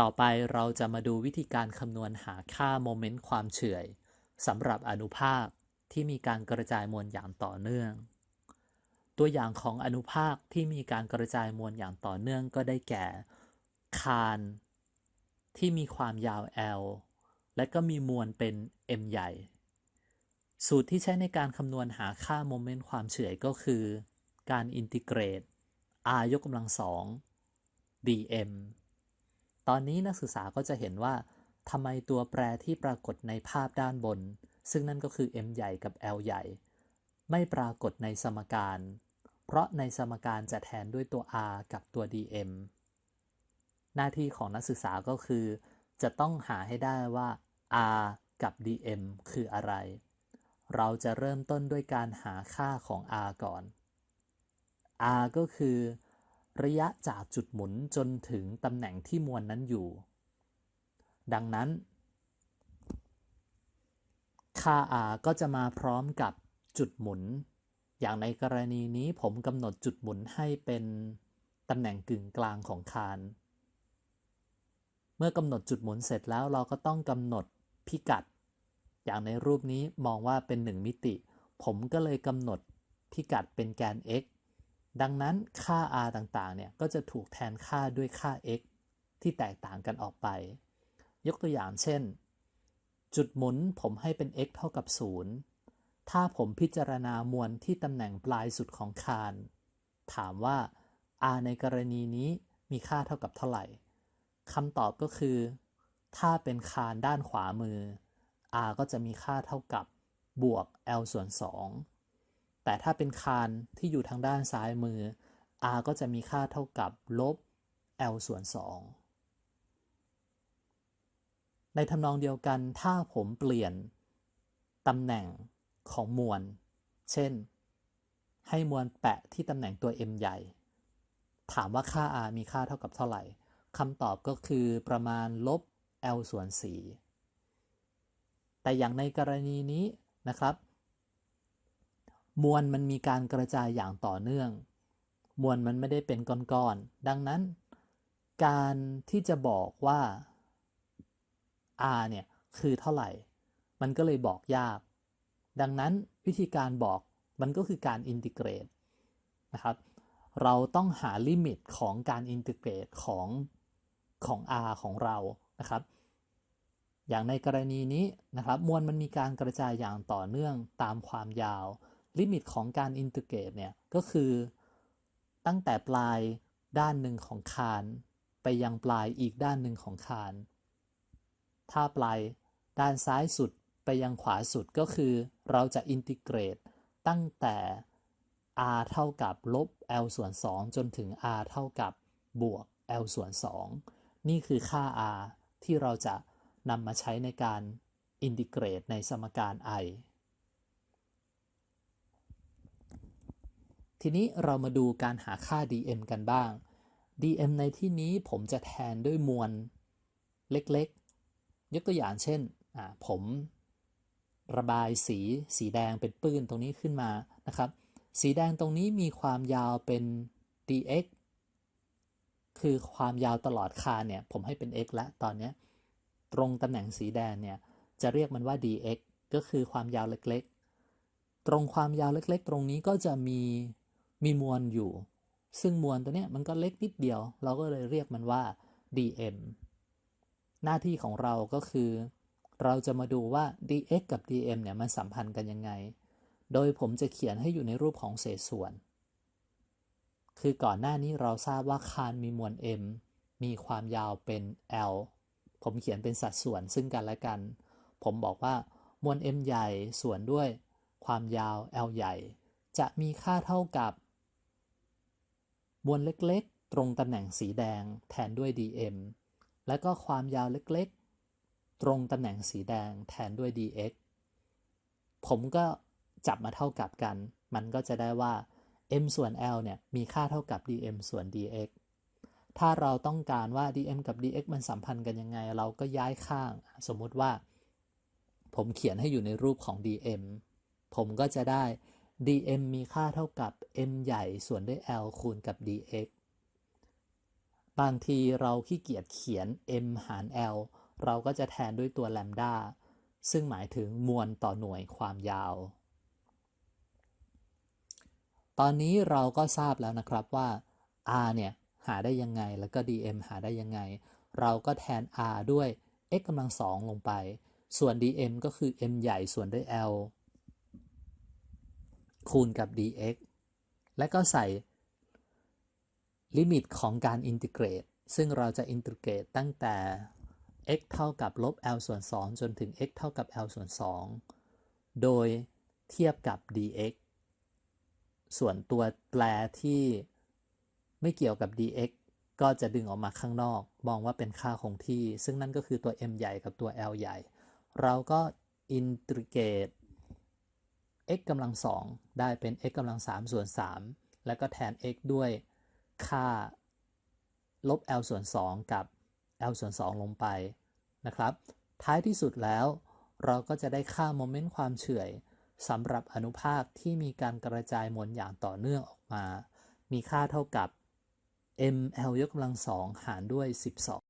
ต่อไปเราจะมาดูวิธีการคำนวณหาค่าโมเมนต์ความเฉื่อยสำหรับอนุภาคที่มีการกระจายมวลอย่างต่อเนื่อง ตัวอย่างของอนุภาคที่มีการกระจายมวลอย่างต่อเนื่องก็ได้แก่ คาน ที่มีความยาว L และก็มีมวลเป็น M ใหญ่ สูตรที่ใช้ในการคำนวณหาค่าโมเมนต์ความเฉื่อยก็คือ การอินทิเกรต r ยกกำลังสอง dm ตอนนี้นักศึกษาก็จะเห็นว่าทำไมตัวแปรที่ปรากฏในภาพด้านบน ซึ่งนั่นก็คือ m ใหญ่กับ l ใหญ่ ไม่ปรากฏในสมการ เพราะในสมการจะแทนด้วยตัว r กับตัว dm หน้าที่ของนักศึกษาก็คือ จะต้องหาให้ได้ว่า r กับ dm คืออะไร เราจะเริ่มต้นด้วยการหาค่าของ r ก่อน r ก็คือ ระยะจากจุดหมุนจนถึงตำแหน่งที่มวลนั้นอยู่ ดังนั้นค่า r ก็จะมาพร้อมกับจุดหมุน อย่างในกรณีนี้ผมกำหนดจุดหมุนให้เป็นตำแหน่งกึ่งกลางของคาน เมื่อกำหนดจุดหมุนเสร็จแล้วเราก็ต้องกำหนดพิกัด อย่างในรูปนี้มองว่าเป็น 1 มิติ ผมก็เลยกำหนดพิกัดเป็นแกน x ดังนั้นค่า r ต่างๆ เนี่ยก็จะถูกแทนค่าด้วยค่า x ที่แตกต่างกันออกไป ยกตัวอย่างเช่น จุดหมุนผมให้เป็น x เท่ากับ 0 ถ้าผมพิจารณามวลที่ตำแหน่งปลายสุดของคาน ถามว่า r ในกรณีนี้มีค่าเท่ากับเท่าไหร่คำตอบก็คือ ถ้าเป็นคานด้านขวามือ r ก็จะมีค่าเท่ากับบวก l ส่วน2 แต่ถ้าเป็นคานที่อยู่ทางด้านซ้ายมือ r ก็จะมีค่าเท่ากับลบ l ส่วน 2 ในทำนองเดียวกันถ้าผมเปลี่ยนตำแหน่งของมวล เช่น ให้มวลแปะที่ตำแหน่งตัว m ใหญ่ ถามว่าค่า r มีค่าเท่ากับเท่าไหร่คำตอบก็คือประมาณลบ l ส่วน 4 แต่อย่างในกรณีนี้นะครับ มวลมันมีการกระจายอย่างต่อเนื่อง มวลมันไม่ได้เป็นก้อนๆ ดังนั้น การที่จะบอกว่า r เนี่ยคือเท่าไหร่ มันก็เลยบอกยาก ดังนั้นวิธีการบอกมันก็คือการอินทิเกรตนะครับ เราต้องหาลิมิตของการอินทิเกรตของของ r ของเรานะครับ อย่างในกรณีนี้นะครับ มวลมันมีการกระจายอย่างต่อเนื่องตามความยาว ลิมิตของการอินทิเกรตเนี่ยก็คือตั้งแต่ปลายด้านหนึ่งของคาน ไปยังปลายอีกด้านหนึ่งของคาน ถ้าปลายด้านซ้ายสุดไปยังขวาสุดก็คือเราจะอินทิเกรตตั้งแต่ r เท่ากับลบ l ส่วน 2 จนถึง r เท่ากับบวก l ส่วน 2 นี่คือค่า r ที่เราจะนำมาใช้ในการอินทิเกรตในสมการ i ทีนี้เรามาดูการหาค่า dm กันบ้าง dm ในที่นี้ผมจะแทนด้วยมวลเล็กๆ ยกตัวอย่างเช่น ผมระบายสีสีแดงเป็นปื้นตรงนี้ขึ้นมานะครับ สีแดงตรงนี้มีความยาวเป็น dx คือความยาวตลอดคานเนี่ย ผมให้เป็น x และตอนนี้ ตรงตำแหน่งสีแดงเนี่ย จะเรียกมันว่า dx ก็คือความยาวเล็กๆ ตรงความยาวเล็กๆ ตรงนี้ก็จะมี มีมวลอยู่ ซึ่งมวลตัวนี้มันก็เล็กนิดเดียว เราก็เลยเรียกมันว่า dm หน้าที่ของเราก็คือ เราจะมาดูว่า dx กับ dm เนี่ยมันสัมพันธ์กันยังไง โดยผมจะเขียนให้อยู่ในรูปของเศษส่วน คือก่อนหน้านี้เราทราบว่าคานมีมวล m มีความยาวเป็น l ผมเขียนเป็นสัดส่วนซึ่งกันและกัน ผมบอกว่ามวล m ใหญ่ส่วนด้วยความยาว l ใหญ่ จะมีค่าเท่ากับ มวลเล็กๆ ตรงตำแหน่งสีแดงแทนด้วย dm และก็ความยาวเล็กๆ ตรงตำแหน่งสีแดงแทนด้วย dx ผมก็จับมาเท่ากับกัน มันก็จะได้ว่า m ส่วน l เนี่ยมีค่าเท่ากับ dm ส่วน dx ถ้าเราต้องการว่า dm กับ dx มันสัมพันธ์กันยังไง เราก็ย้ายข้าง สมมุติว่า ผมเขียนให้อยู่ในรูปของ dm ผมก็จะได้ dm มีค่าเท่ากับ m ใหญ่ส่วนด้วย l คูณกับ dx บางทีเราขี้เกียจเขียน m หาร l เราก็จะแทนด้วยตัว lambda ซึ่งหมายถึงมวลต่อหน่วยความยาว ตอนนี้เราก็ทราบแล้วนะครับว่า r เนี่ยหาได้ยังไง แล้วก็ dm หาได้ยังไง เราก็แทน r ด้วย x กำลังสองลงไป ส่วน dm ก็คือ m ใหญ่ส่วนด้วย l คูณกับ dx และก็ใส่ลิมิตของการอินทิเกรต ซึ่งเราจะอินทิเกรตตั้งแต่ x เท่ากับลบ l ส่วน 2 จนถึง x เท่ากับ l ส่วน 2 โดยเทียบกับ dx ส่วนตัวแปรที่ไม่เกี่ยวกับ dx ก็จะดึงออกมาข้างนอก มองว่าเป็นค่าคงที่ ซึ่งนั่นก็คือตัว m ใหญ่กับตัว l ใหญ่ เราก็อินทิเกรต x กำลัง2ได้เป็น x กำลัง3ส่วน3แล้วก็แทน x ด้วยค่าลบ l ส่วน 2 กับ l ส่วน 2 ลงไปนะครับ ท้ายที่สุดแล้ว เราก็จะได้ค่าโมเมนต์ความเฉื่อยสำหรับอนุภาคที่มีการกระจายมวลอย่างต่อเนื่องออกมา มีค่าเท่ากับ ml ยกกำลัง2หารด้วย 12